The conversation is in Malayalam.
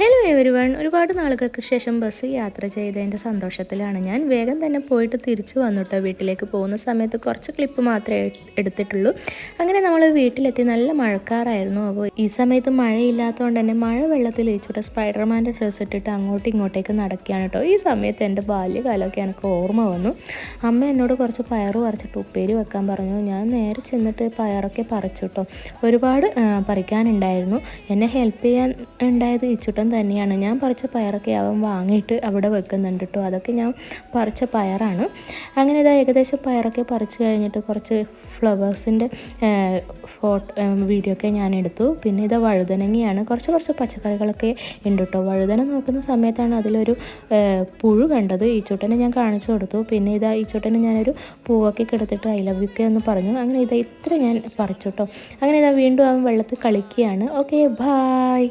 Hello എവരി വൺ ഒരുപാട് നാളുകൾക്ക് ശേഷം ബസ് യാത്ര ചെയ്തതിന്റെ സന്തോഷത്തിലാണ് ഞാൻ. വേഗം തന്നെ പോയിട്ട് തിരിച്ചു വന്നുട്ടോ. വീട്ടിലേക്ക് പോകുന്ന സമയത്ത് കുറച്ച് ക്ലിപ്പ് മാത്രമേ എടുത്തിട്ടുള്ളൂ. അങ്ങനെ നമ്മൾ വീട്ടിലെത്തി. നല്ല മഴക്കാറായിരുന്നു. അപ്പോൾ ഈ സമയത്ത് മഴയില്ലാത്തതുകൊണ്ട് തന്നെ മഴ വെള്ളത്തിൽ ഇച്ചിട്ട് സ്പൈഡർമാന്റെ ഡ്രസ്സ് ഇട്ടിട്ട് അങ്ങോട്ടും ഇങ്ങോട്ടേക്ക് നടക്കുകയാണ് കേട്ടോ. ഈ സമയത്ത് എന്റെ ബാല്യകാലമൊക്കെ എനിക്ക് ഓർമ്മ വന്നു. അമ്മ എന്നോട് കുറച്ച് പയർ പറിച്ചിട്ട് ഉപ്പേരി വെക്കാൻ പറഞ്ഞു. ഞാൻ നേരെ ചെന്നിട്ട് പയറൊക്കെ പറിച്ചു കേട്ടോ. ഒരുപാട് പറിക്കാനുണ്ടായിരുന്നു. എന്നെ ഹെൽപ്പ് ചെയ്യാൻ ഉണ്ടായത് ഇച്ചുട്ടൻ തന്നെയാണ്. ഞാൻ പറിച്ച പയറൊക്കെ അവൻ വാങ്ങിയിട്ട് അവിടെ വെക്കുന്നുണ്ട് കേട്ടോ അതൊക്കെ ഞാൻ പറിച്ച പയറാണ്. അങ്ങനെ ഇതാ ഏകദേശം പയറൊക്കെ പറിച്ച് കഴിഞ്ഞിട്ട് കുറച്ച് ഫ്ലവേഴ്സിന്റെ ഫോട്ടോ വീഡിയോ ഒക്കെ ഞാൻ എടുത്തു. പിന്നെ ഇത് വഴുതനങ്ങയാണ്. കുറച്ച് കുറച്ച് പച്ചക്കറികളൊക്കെ ഉണ്ട് കേട്ടോ വഴുതന നോക്കുന്ന സമയത്താണ് അതിലൊരു പുഴു കണ്ടത്. ഈ ചുട്ടനെ ഞാൻ കാണിച്ചു കൊടുത്തു. പിന്നെ ഇതാ ഈ ചുട്ടനെ ഞാനൊരു പൂവൊക്കെ കിടത്തിട്ട് ഐ ലവ് യു എന്ന് പറഞ്ഞു. അങ്ങനെ ഇതാ ഇത്ര ഞാൻ പറിച്ചു കേട്ടോ അങ്ങനെ ഇതാ വീണ്ടും അവൻ വെള്ളത്തിൽ കളിക്കുകയാണ്. Okay bye.